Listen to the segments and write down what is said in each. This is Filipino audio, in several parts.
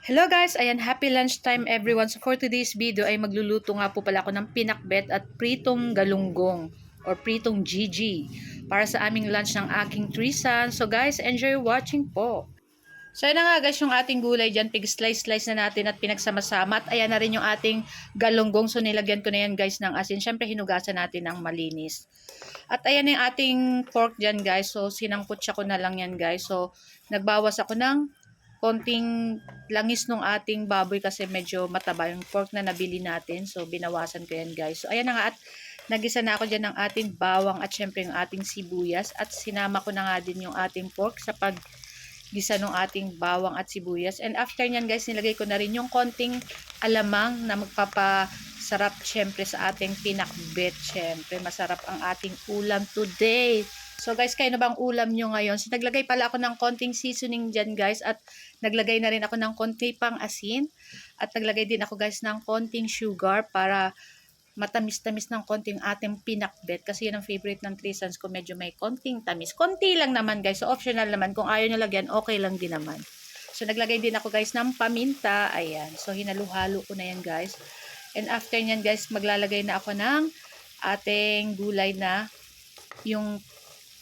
Hello guys! Ayan, happy lunchtime everyone. So for today's video ay magluluto nga po pala ako ng pinakbet at pritong galunggong or pritong GG para sa aming lunch ng aking trisan. So guys, enjoy watching po. So ayan na nga guys yung ating gulay dyan. Pig-slice-slice na natin at pinagsama-sama. At ayan na rin yung ating galunggong. So nilagyan ko na yan guys ng asin. Siyempre hinugasan natin ng malinis. At ayan yung ating pork dyan guys. So sinangkot siya ko na lang yan guys. So nagbawas ako ng konting langis nung ating baboy kasi medyo mataba yung pork na nabili natin. So, binawasan ko yan guys. So, ayan na nga at nagisa na ako dyan ng ating bawang at syempre yung ating sibuyas. At sinama ko na nga din yung ating pork sa pag gisa ng ating bawang at sibuyas. And after nyan guys, nilagay ko na rin yung konting alamang na magpapasarap syempre sa ating pinakbet. Syempre, masarap ang ating ulam today. So guys, kayo na bang ulam nyo ngayon? So naglagay pala ako ng konting seasoning dyan guys at naglagay na rin ako ng konti pang asin at naglagay din ako guys ng konting sugar para matamis-tamis ng konting ating pinakbet kasi yun ang favorite ng three sons ko medyo may konting tamis. Konti lang naman guys, so optional naman. Kung ayaw nyo lagyan, okay lang din naman. So naglagay din ako guys ng paminta, ayan. So hinaluhalo ko na yan guys. And after nyan guys, maglalagay na ako ng ating gulay na yung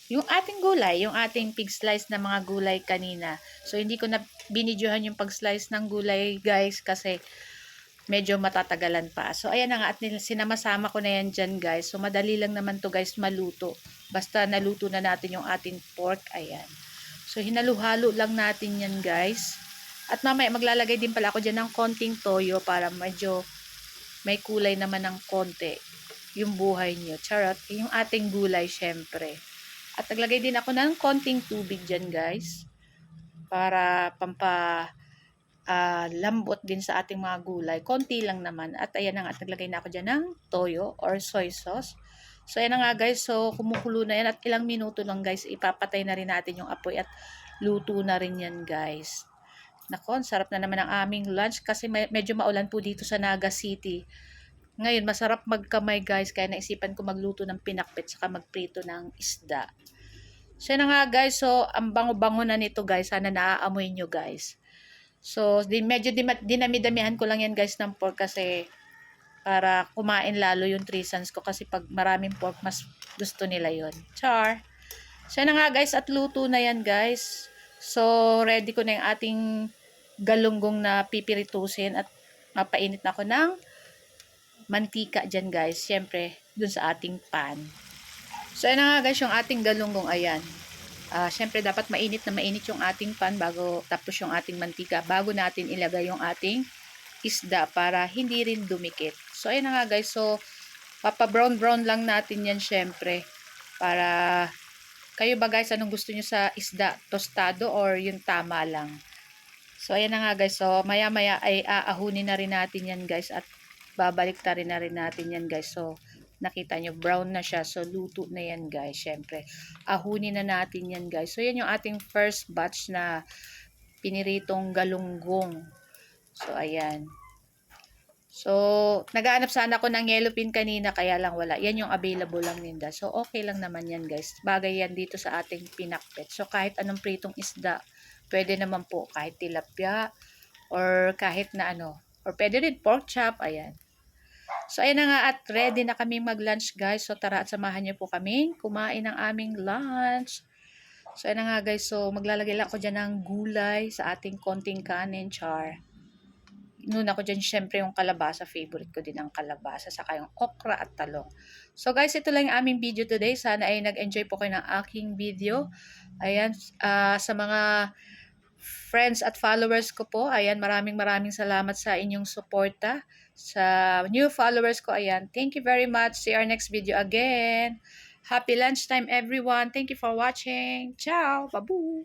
yung ating gulay, yung ating pig slice na mga gulay kanina. So, hindi ko na binidyohan yung pag-slice ng gulay, guys, kasi medyo matatagalan pa. So, ayan na nga, at sinama-sama ko na yan dyan, guys. So, madali lang naman to guys, maluto. Basta naluto na natin yung ating pork, ayan. So, hinaluhalo lang natin yan, guys. At mamaya, maglalagay din pala ako dyan ng konting toyo para medyo may kulay naman ng konti yung buhay nyo. Charot, yung ating gulay, syempre. At naglagay din ako ng konting tubig dyan guys. Para pampa uh, lambot din sa ating mga gulay. Konti lang naman. At ayan na nga, at naglagay na ako dyan ng toyo or soy sauce. So ayan na nga guys, so kumukulo na yan at ilang minuto lang guys, ipapatay na rin natin yung apoy at luto na rin yan guys. Nako, sarap na naman ang aming lunch kasi medyo maulan po dito sa Naga City. Ngayon, masarap magkamay guys, kaya naisipan ko magluto ng pinakpit saka magprito ng isda. So, na nga guys, so, ang bango-bango na nito guys, sana naaamoy nyo guys. So, din, medyo dinami-damihan ko lang yan guys ng pork kasi para kumain lalo yung three sons ko kasi pag maraming pork, mas gusto nila yon Char! So, na nga guys, at luto na yan guys. So, ready ko na yung ating galunggong na pipiritusin at mapainit na ako ng mantika dyan guys. Siyempre, dun sa ating pan. So, ayan nga guys, yung ating galunggong ayan. Uh, Siyempre, dapat mainit na mainit yung ating pan bago tapos yung ating mantika. Bago natin ilagay yung ating isda para hindi rin dumikit. So, ayan nga guys. So, papa-brown-brown lang natin yan syempre. Para, kayo ba guys, anong gusto nyo sa isda? Tostado or yung tama lang? So, ayan na nga guys. So, maya-maya ay aahunin na rin natin yan guys. At babalik ta na rin natin yan guys. So, nakita nyo, brown na siya. So, luto na yan guys. Siyempre, ahunin na natin yan guys. So, yan yung ating first batch na piniritong galunggong. So, ayan. So, nagaanap sana ako ng yellow pin kanina, kaya lang wala. Yan yung available lang ninda. So, okay lang naman yan guys. Bagay yan dito sa ating pinakpet. So, kahit anong pritong isda, pwede naman po kahit tilapia or kahit na ano. Or pwede rin pork chop, ayan. So, ayun na nga at ready na kami mag-lunch guys. So, tara at samahan niyo po kami kumain ng aming lunch. So, ayun na nga guys. So, maglalagay lang ako dyan ng gulay sa ating konting kanin char. Inuna ko dyan syempre yung kalabasa. Favorite ko din ang kalabasa. Saka yung okra at talong. So, guys, ito lang yung aming video today. Sana ay nag-enjoy po kayo ng aking video. Ayan, uh, sa mga friends at followers ko po. Ayan, maraming maraming salamat sa inyong suporta. Sa new followers ko, ayan. Thank you very much. See our next video again. Happy lunchtime everyone. Thank you for watching. Ciao. Babu.